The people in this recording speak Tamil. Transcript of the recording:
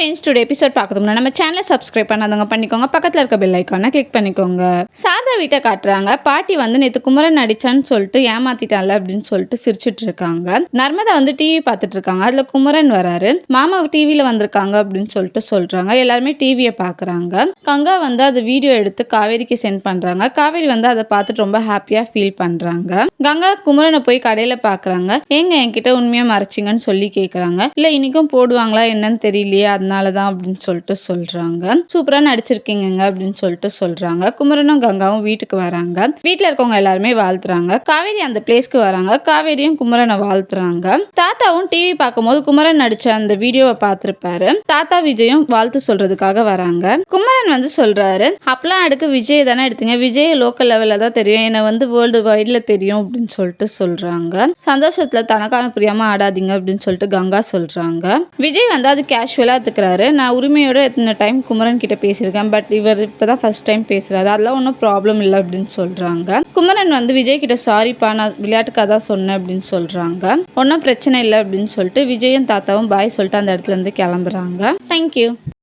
ஃப்ரெண்ட்ஸ் டுடே எபிசோட் பார்க்கறது முன்னாடி நம்ம சேனலை சப்ஸ்கிரைப் பண்ணாதவங்க பண்ணிக்கோங்க. பக்கத்தில் இருக்க பெல் ஐக்கானை கிளிக் பண்ணிக்கோங்க. சாதா வீட்டை காட்டுறாங்க. பாட்டி வந்து நேற்று குமரன் நடிச்சான்னு சொல்லிட்டு ஏமாத்திட்டான்ல அப்படின்னு சொல்லிட்டு சிரிச்சிட்டு இருக்காங்க. நர்மதா வந்து டிவி பார்த்துட்டு இருக்காங்க. அதில் குமரன் வராரு. மாமா டிவியில் வந்திருக்காங்க அப்படின்னு சொல்லிட்டு சொல்கிறாங்க எல்லாருமே டிவியை பார்க்குறாங்க. கங்கா வந்து அது வீடியோ எடுத்து காவேரிக்கு சென்ட் பண்ணுறாங்க காவேரி வந்து அதை பார்த்துட்டு ரொம்ப ஹாப்பியாக ஃபீல் பண்ணுறாங்க கங்கா குமரனை போய் கடையில் பார்க்குறாங்க. ஏங்க என்கிட்ட உண்மையாக மறைச்சிங்கன்னு சொல்லி கேட்குறாங்க இல்லை இன்னைக்கும் போடுவாங்களா என்னன்னு தெரியலையே. அதனால தான் அப்படின்னு சொல்லிட்டு சொல்கிறாங்க சூப்பராக நடிச்சிருக்கீங்க அப்படின்னு சொல்லிட்டு சொல்கிறாங்க குமரனும் கங்காவும் வீட்டுக்கு வராங்க. வீட்டில் இருக்கவங்க எல்லாருமே வாழ்த்துறாங்க. காவேரி அந்த பிளேஸ்க்கு வராங்க. காவேரியும் குமரனை வாழ்த்துறாங்க. தாத்தாவும் டிவி பார்க்கும்போது குமரன் நடிச்ச அந்த வீடியோவை பார்த்துருப்பாரு. தாத்தா விஜயும் வாழ்த்து சொல்றதுக்காக வராங்க. குமரன் வந்து சொல்றாரு அப்பெல்லாம் அடுக்கு விஜய் தானே எடுத்தீங்க? விஜய் லோக்கல் லெவலில் தான் தெரியும். என்னை வந்து வேர்ல்டு வைடில் தெரியும் அப்படின்னு சொல்லிட்டு சொல்றாங்க. சந்தோஷத்துல தனக்கான புரியாம ஆடாதீங்க அப்படின்னு சொல்லிட்டு கங்கா சொல்றாங்க. விஜய் வந்து அது கேஷுவலாக இருக்கிறாரு நான் உரிமையோட எத்தனை டைம் குமரன் கிட்ட பேசியிருக்கேன். பட் இவர் இப்பதான் ஃபர்ஸ்ட் டைம் பேசுறாரு. அதெல்லாம் ஒன்றும் ப்ராப்ளம் இல்லை அப்படின்னு சொல்கிறாங்க குமரன் வந்து விஜய் கிட்ட சாரிப்பா நான் விளையாட்டுக்காக தான் சொன்னேன் அப்படின்னு சொல்கிறாங்க ஒன்றும் பிரச்சனை இல்லை அப்படின்னு சொல்லிட்டு விஜயும் தாத்தாவும் பாய் சொல்லிட்டு அந்த இடத்துல இருந்து கிளம்புறாங்க. தேங்க்யூ